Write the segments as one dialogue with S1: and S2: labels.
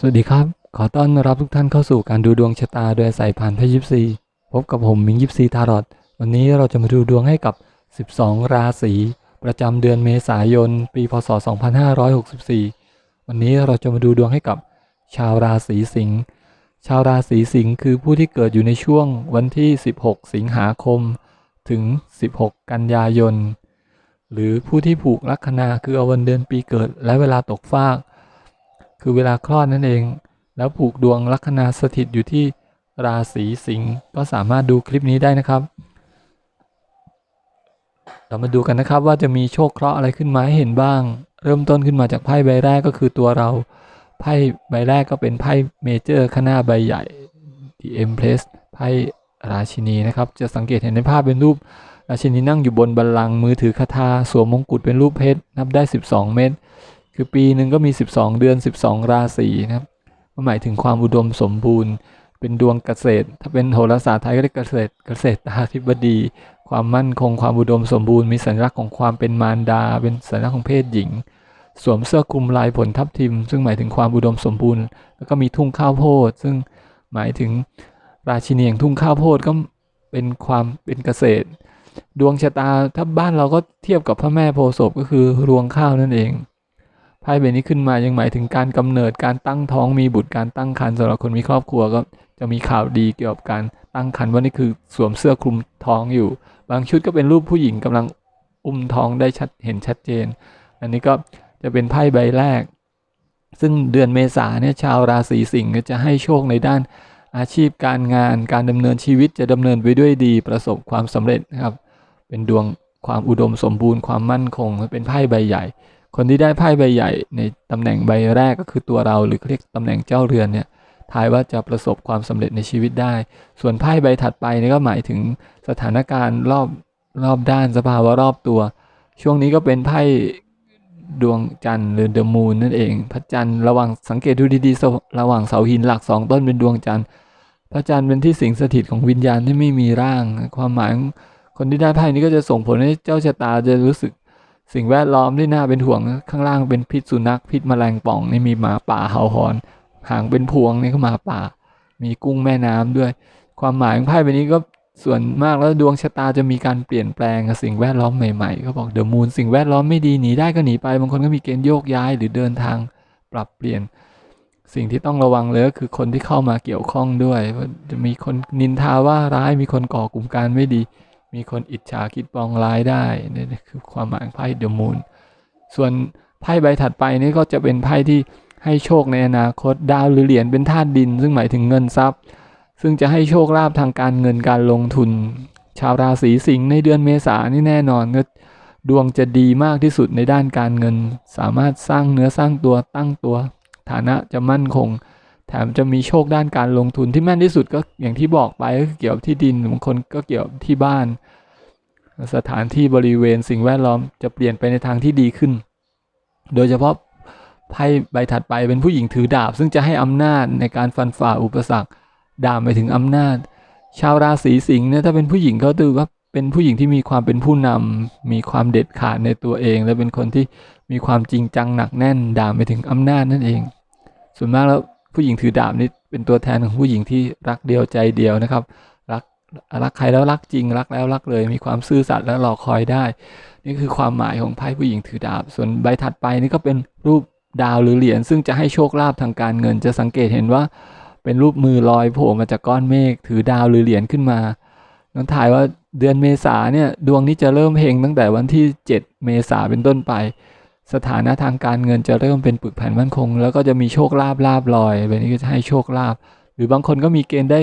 S1: สวัสดีครับ ขอต้อนรับทุกท่านเข้าสู่การดูดวงชะตาโดยสายผ่านพยิปซี พบกับผมมิงยิปซีทารอดวันนี้เราจะมาดูดวงให้กับ 12 ราศีประจำเดือนเมษายน ปี พศ 2564 วันนี้เราจะมาดูดวงให้กับชาวราศีสิงห์ ชาวราศีสิงห์คือผู้ที่เกิดอยู่ในช่วงวันที่ 16 สิงหาคม ถึง 16 กันยายน หรือผู้ที่ผูกลัคนาคือเอาวันเดือนปีเกิดและเวลาตกฟาก คือเวลาคลอดนั่นเอง แล้วผูกดวงลัคนาสถิตอยู่ที่ราศีสิงห์ก็สามารถดูคลิปนี้ได้นะครับ เรามาดูกันนะครับว่าจะมีโชคเคราะห์อะไรขึ้นมาให้เห็นบ้าง เริ่มต้นขึ้นมาจากไพ่ใบแรกก็คือตัวเรา ไพ่ใบแรกก็เป็นไพ่เมเจอร์ข้างหน้าใบใหญ่ The Empress ไพ่ราชินีนะครับ จะสังเกตเห็นในภาพเป็นรูป ราชินีนั่งอยู่บนบัลลังก์มือถือคาถาสวมมงกุฎเป็นรูปเพชรนับได้ 12 เม็ด คือปีหนึ่งก็มี 12 เดือน 12 ราศีนะครับมันหมายถึงความอุดมสมบูรณ์ เป็นดวงเกษตร ถ้าเป็นโหราศาสตร์ไทยก็เรียกเกษตร เกษตรตาธิบดี ความมั่นคงความอุดมสมบูรณ์ มีสัญลักษณ์ของความเป็นมารดา เป็นสัญลักษณ์ของเพศหญิง สวมเสื้อคลุมลายผลทับทิม ซึ่งหมายถึงความอุดมสมบูรณ์ แล้วก็มีทุ่งข้าวโพด ซึ่งหมายถึงราชินีแห่งทุ่งข้าวโพดก็เป็นความเป็นเกษตร ดวงชะตาถ้าบ้านเราก็เทียบกับพระแม่โพธิ์ศพก็คือรวงข้าวนั่นเอง ไพ่ใบนี้ขึ้นมายังหมายถึงการกำเนิดการตั้งท้องมีบุตรการตั้งครรภ์สำหรับคนมีครอบครัวก็จะมีข่าวดีเกี่ยวกับการตั้งครรภ์ว่านี่คือสวมเสื้อคลุมท้องอยู่ บางชุดก็เป็นรูปผู้หญิงกำลังอุ้มท้องได้ชัดเห็นชัดเจน อันนี้ก็จะเป็นไพ่ใบแรก ซึ่งเดือนเมษาเนี่ยชาวราศีสิงห์จะให้โชคในด้านอาชีพการงานการดำเนินชีวิตจะดำเนินไปด้วยดีประสบความสำเร็จนะครับ เป็นดวงความอุดมสมบูรณ์ความมั่นคงเป็นไพ่ใบใหญ่ คนที่ได้ไพ่ใบใหญ่ในตำแหน่งใบแรกก็คือตัวเราหรือเรียกตำแหน่งเจ้าเรือนเนี่ยทายว่าจะประสบความสำเร็จในชีวิตได้ ส่วนไพ่ใบถัดไปนี่ก็หมายถึงสถานการณ์รอบรอบด้านสภาวะรอบตัว ช่วงนี้ก็เป็นไพ่ดวงจันทร์หรือเดอะมูนนั่นเอง พระจันทร์ระหว่างสังเกตดูดีๆ ระหว่างเสาหินหลักสองต้นเป็นดวงจันทร์ พระจันทร์เป็นที่สิงสถิตของวิญญาณที่ไม่มีร่าง ความหมายคนที่ได้ไพ่นี้ก็จะส่งผลให้เจ้าชะตาจะรู้สึก สิ่งแวดล้อมที่น่าเป็นห่วงข้างล่างเป็นพิษสุนัขพิษแมลงป่องนี่มีหมาป่าเห่าหอน หางเป็นพวงนี่ก็หมาป่า มีกุ้งแม่น้ำด้วย ความหมายของไพ่ใบนี้ก็ส่วนมากแล้วดวงชะตาจะมีการเปลี่ยนแปลงกับสิ่งแวดล้อมใหม่ๆ ก็บอกเดอะมูนสิ่งแวดล้อมไม่ดีหนีได้ก็หนีไปบางคนก็มีเกณฑ์โยกย้ายหรือเดินทางปรับเปลี่ยน สิ่งที่ต้องระวังเลยก็คือคนที่เข้ามาเกี่ยวข้องด้วยจะมีคนนินทาว่าร้ายมีคนก่อกลุ่มการไม่ดี มีคนอิจฉาคิดปองร้ายได้นี่คือความหมายของไพ่เดอะมูนส่วนไพ่ใบถัดไปนี่ก็จะเป็นไพ่ที่ให้โชคในอนาคตดาวหรือเหรียญเป็นธาตุดิน ซึ่งหมายถึงเงินทรัพย์ ซึ่งจะให้โชคลาภทางการเงินการลงทุน ชาวราศีสิงห์ในเดือนเมษานี่แน่นอนก็ดวงจะดีมากที่สุดในด้านการเงิน สามารถสร้างเนื้อสร้างตัวตั้งตัว ฐานะจะมั่นคง แถมจะมีโชคด้านการลงทุนที่แม่นที่สุดก็อย่างที่บอกไปก็คือเกี่ยวกับที่ดินบางคนก็เกี่ยวกับที่บ้าน สถานที่บริเวณสิ่งแวดล้อมจะเปลี่ยนไปในทางที่ดีขึ้น โดยเฉพาะไพ่ใบถัดไปเป็นผู้หญิงถือดาบ ซึ่งจะให้อำนาจในการฟันฝ่าอุปสรรคดาบไปถึงอำนาจ ชาวราศีสิงห์เนี่ยถ้าเป็นผู้หญิงเขาถือว่าเป็นผู้หญิงที่มีความเป็นผู้นำมีความเด็ดขาดในตัวเอง และเป็นคนที่มีความจริงจังหนักแน่นดาบไปถึงอำนาจนั่นเอง ส่วนมากแล้ว ผู้หญิงถือดาบนี่เป็นตัวแทนของผู้หญิงที่รักเดียวใจเดียวนะครับ รักรักใครแล้วรักจริง รักแล้วรักเลย มีความซื่อสัตย์และรอคอยได้ นี่คือความหมายของไพ่ผู้หญิงถือดาบ ส่วนใบถัดไปนี่ก็เป็นรูปดาวหรือเหรียญซึ่งจะให้โชคลาภทางการเงิน จะสังเกตเห็นว่าเป็นรูปมือลอยโผล่มาจากก้อนเมฆถือดาวหรือเหรียญขึ้นมาน้องถ่ายว่าเดือนเมษาเนี่ยดวงนี้จะเริ่มเฮงตั้งแต่วันที่ 7 เมษาเป็นต้นไป สถานะทางการเงินจะเริ่มเป็นปึกแผ่นมั่นคง แล้วก็จะมีโชคลาภลาบลอยแบบนี้ก็จะให้โชคลาภหรือบางคนก็มีเกณฑ์ได้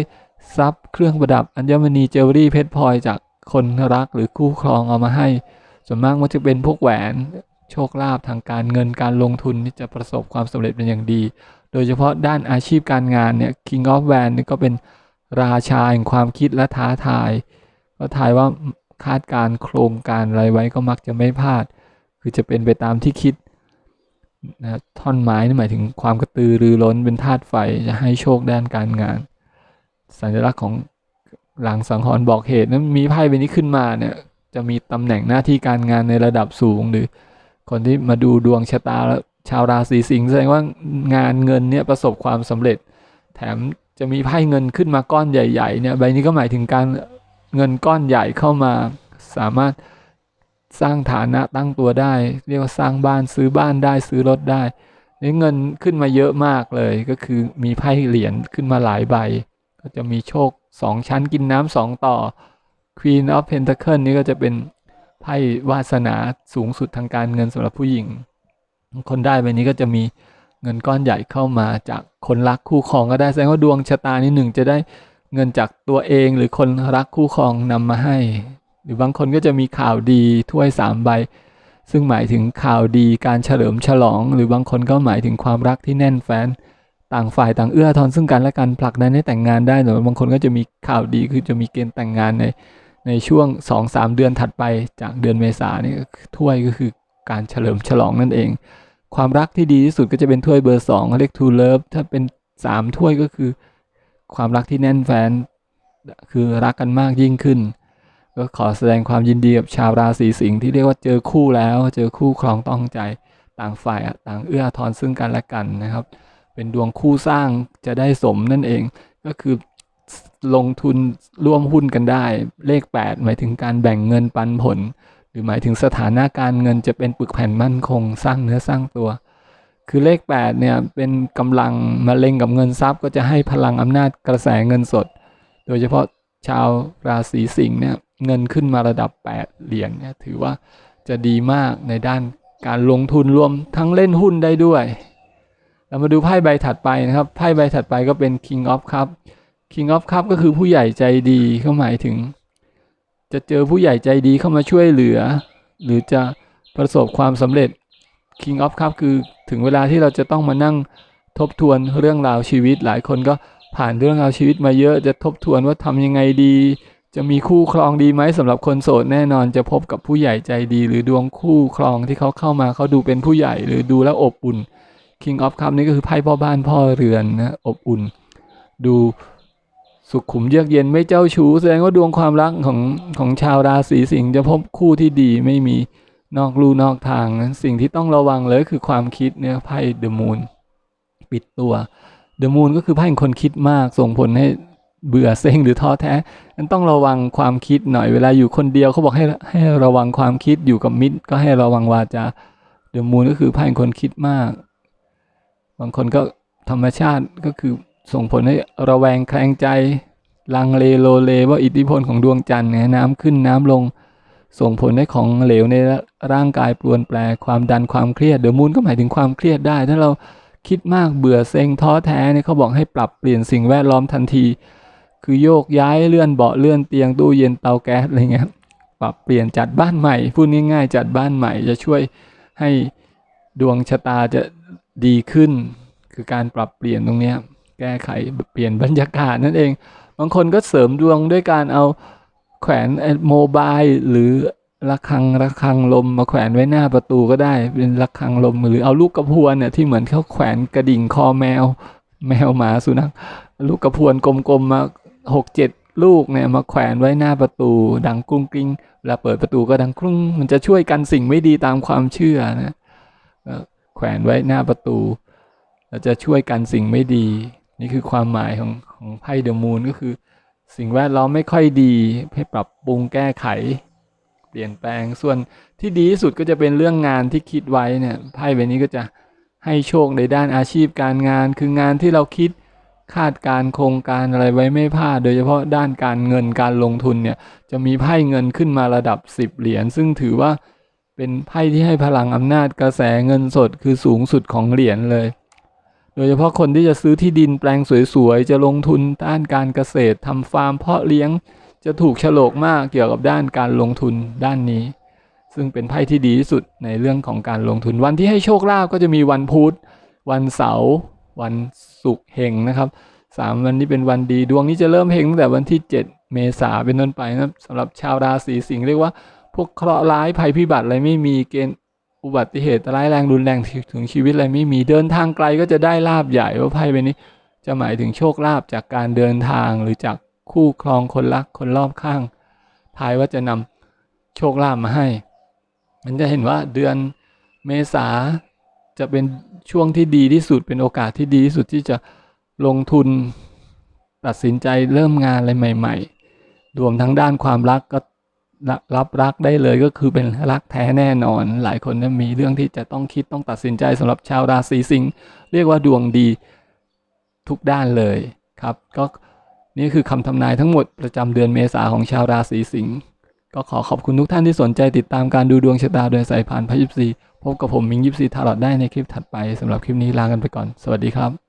S1: ทรัพย์เครื่องประดับอัญมณีเจวเวลรี่เพชรพลอยจากคนรักหรือคู่ครองเอามาให้ ส่วนมากมันจะเป็นพวกแหวนโชคลาภทางการเงินการลงทุนที่จะประสบความสำเร็จเป็นอย่างดี โดยเฉพาะด้านอาชีพการงานเนี่ย King of w a n นี่ก็เป็นราชาแห่งความคิดและท้าทาย ก็ทายว่าคาดการโครงการอะไรไว้ก็มักจะไม่พลาด คือจะเป็นไปตามที่คิดนะท่อนไม้นี่หมายถึงความกระตือรือร้นเป็นธาตุไฟจะให้โชคด้านการงาน สัญลักษณ์ของหลังสังหรณ์บอกเหตุนั้นมีไพ่ใบนี้ขึ้นมาเนี่ยจะมีตำแหน่งหน้าที่การงานในระดับสูงหรือ คนที่มาดูดวงชะตาแล้วชาวราศีสิงห์แสดงว่างานเงินเนี่ยประสบความสำเร็จ แถมจะมีไพ่เงินขึ้นมาก้อนใหญ่ๆเนี่ยใบนี้ก็หมายถึงการเงินก้อนใหญ่เข้ามาสามารถ สร้างฐานะตั้งตัวได้ เรียกว่าสร้างบ้านซื้อบ้านได้ซื้อรถได้นี่เงินขึ้นมาเยอะมากเลยก็คือมีไพ่เหรียญขึ้นมาหลายใบ ก็จะมีโชคสองชั้นกินน้ำสองต่อ Queen of Pentacle นี่ก็จะเป็นไพ่วาสนาสูงสุดทางการเงินสำหรับผู้หญิง คนได้ใบนี้ก็จะมีเงินก้อนใหญ่เข้ามาจากคนรักคู่ครองก็ได้แสดงว่าดวงชะตานี้หนึ่งจะได้เงินจากตัวเองหรือคนรักคู่ครองนำมาให้ หรือบางคนก็จะมีข่าวดีถ้วยสามใบ ซึ่งหมายถึงข่าวดีการเฉลิมฉลอง หรือบางคนก็หมายถึงความรักที่แน่นแฟ้นต่างฝ่ายต่างเอื้อทอนซึ่งกันและกันผลักดันให้แต่งงานได้หรือบางคนก็จะมีข่าวดีคือจะมีเกณฑ์แต่งงานในในช่วง 2-3 เดือนถัดไปจากเดือนเมษานี่ถ้วยก็คือการเฉลิมฉลองนั่นเอง ความรักที่ดีที่สุดก็จะเป็นถ้วยเบอร์2เขาเรียก true love ถ้าเป็น 3 ถ้วยก็คือ ความรักที่แน่นแฟ้นคือรักกันมากยิ่งขึ้น ก็ขอแสดงความยินดีกับชาวราศีสิงห์ที่เรียกว่าเจอคู่แล้ว เจอคู่ครองต้องใจต่างฝ่ายต่างเอื้อทอนซึ่งกันและกันนะครับ เป็นดวงคู่สร้างจะได้สมนั่นเองก็คือลงทุนร่วมหุ้นกันได้ เลข 8 หมายถึงการแบ่งเงินปันผล หรือหมายถึงสถานะการเงินจะเป็นปึกแผ่นมั่นคง สร้างเนื้อสร้างตัว คือเลข 8 เนี่ยเป็นกำลังมาเล็งกับเงินทรัพย์ ก็จะให้พลังอำนาจกระแสเงินสด โดยเฉพาะชาวราศีสิงห์เนี่ย เงินขึ้นมาระดับ 8 เหรียญเนี่ยถือว่าจะดีมากในด้านการลงทุนรวมทั้งเล่นหุ้นได้ด้วย เรามาดูไพ่ใบถัดไปนะครับ ไพ่ใบถัดไปก็เป็น King of Cup King of Cup ก็คือผู้ใหญ่ใจดีเขาหมายถึง จะเจอผู้ใหญ่ใจดีเข้ามาช่วยเหลือ หรือจะประสบความสำเร็จ King of Cup คือถึงเวลาที่เราจะต้องมานั่งทบทวนเรื่องราวชีวิต หลายคนก็ผ่านเรื่องราวชีวิตมาเยอะจะทบทวนว่าทำยังไงดี จะมีคู่ครองดีไหมสำหรับคนโสดแน่นอนจะพบกับผู้ใหญ่ใจดี หรือดวงคู่ครองที่เขาเข้ามาเขาดูเป็นผู้ใหญ่หรือดูแล้วอบอุ่น King of Cup นี่ก็คือไพ่พ่อบ้านพ่อเรือนนะอบอุ่น ดูสุขุมเยือกเย็นไม่เจ้าชู้แสดงว่าดวงความรักของของชาวราศีสิงห์จะพบคู่ที่ดีไม่มีนอกลู่นอกทางนะสิ่งที่ต้องระวังเลยคือความคิดเนี่ยไพ่เดอะมูนปิดตัวเดอะมูนก็คือไพ่คนคิดมากส่งผลให้ เบื่อเซ็งหรือท้อแท้นั้นต้องระวังความคิดหน่อยเวลาอยู่คนเดียวเขาบอกให้ให้ระวังความคิดอยู่กับมิตร ก็ให้ระวังวาจาเดอะมูนก็คือไพ่คนคิดมาก บางคนก็ธรรมชาติก็คือส่งผลให้ระแวงแคลงใจ ลังเลโลเลว่าอิทธิพลของดวงจันทร์เนี่ยน้ำขึ้นน้ำลง ส่งผลให้ของเหลวในร่างกายปรวนแปรความดันความเครียดเดอะมูนก็หมายถึงความเครียดได้ ถ้าเราคิดมากเบื่อเซ็งท้อแท้เนี่ยเขาบอกให้ปรับเปลี่ยนสิ่งแวดล้อมทันที คือโยกย้ายเลื่อนเบาะเลื่อนเตียงตู้เย็นเตาแก๊สอะไรเงี้ยปรับเปลี่ยนจัดบ้านใหม่พูดง่ายๆจัดบ้านใหม่จะช่วยให้ดวงชะตาจะดีขึ้น คือการปรับเปลี่ยนตรงเนี้ยแก้ไขเปลี่ยนบรรยากาศนั่นเอง บางคนก็เสริมดวงด้วยการเอาแขวนโมบายหรือระฆังระฆังลมมาแขวนไว้หน้าประตูก็ได้เป็นระฆังลมหรือเอาลูกกระพวนเนี่ยที่เหมือนเขาแขวนกระดิ่งคอแมว แมวหมาสุนัขลูกกระพวนกลมๆมา หกเจ็ดลูกเนี่ยมาแขวนไว้หน้าประตูดังกรุ้งกริ้งเวลาเปิดประตูก็ดังกรุ้งมันจะช่วยกันสิ่งไม่ดีตามความเชื่อนะแขวนไว้หน้าประตูเราจะช่วยกันสิ่งไม่ดี นี่คือความหมายของของไพ่เดอะมูนก็คือ สิ่งแวดล้อมไม่ค่อยดีให้ปรับปรุงแก้ไข เปลี่ยนแปลงส่วนที่ดีที่สุดก็จะเป็นเรื่องงานที่คิดไว้เนี่ยไพ่ใบนี้ก็จะให้โชคในด้านอาชีพการงาน คืองานที่เราคิด คาดการโครงการอะไรไว้ไม่พลาด โดยเฉพาะด้านการเงินการลงทุนเนี่ยจะมีไพ่เงินขึ้นมาระดับ 10 เหรียญซึ่งถือว่าเป็นไพ่ที่ให้พลังอำนาจกระแสเงินสดคือสูงสุดของเหรียญเลย โดยเฉพาะคนที่จะซื้อที่ดินแปลงสวยๆ จะลงทุนด้านการเกษตรทำฟาร์มเพาะเลี้ยง จะถูกฉลกมากเกี่ยวกับด้านการลงทุนด้านนี้ ซึ่งเป็นไพ่ที่ดีที่สุดในเรื่องของการลงทุนวันที่ให้โชคลาภก็จะมีวันพุธวันเสาร์ วันศุกร์เฮงนะครับสามวันนี้เป็นวันดีดวงนี้จะเริ่มเฮงตั้งแต่วันที่ 7 เมษาเป็นต้นไปนะครับสำหรับชาวราศีสิงห์เรียกว่า พวกเคราะห์ร้ายภัยพิบัติอะไรไม่มีเกณฑ์อุบัติเหตุร้ายแรงรุนแรงถึงชีวิตอะไรไม่มีเดินทางไกลก็จะได้ลาบใหญ่ว่าไพ่ใบนี้ จะหมายถึงโชคลาภจากการเดินทางหรือจากคู่ครองคนรักคนรอบข้างทายว่าจะนำโชคลาภมาให้ มันจะเห็นว่าเดือนเมษา จะเป็นช่วงที่ดีที่สุดเป็นโอกาสที่ดีที่สุดที่จะลงทุนตัดสินใจเริ่มงานอะไรใหม่ ๆ รวมทั้งด้านความรักก็รับรับรักได้เลยก็คือเป็นรักแท้แน่นอน หลายคนมีเรื่องที่จะต้องคิดต้องตัดสินใจสำหรับชาวราศีสิงห์เรียกว่าดวงดีทุกด้านเลยครับก็นี่คือคำทำนายทั้งหมดประจำเดือนเมษาของชาวราศีสิงห์ก็ขอขอบคุณทุกท่านที่สนใจติดตามการดูดวงชะตาโดยสายผ่านพยิปซี พบกับผมมิงยิปซีทารอดได้ในคลิปถัดไปสำหรับคลิปนี้ลากันไปก่อน สวัสดีครับ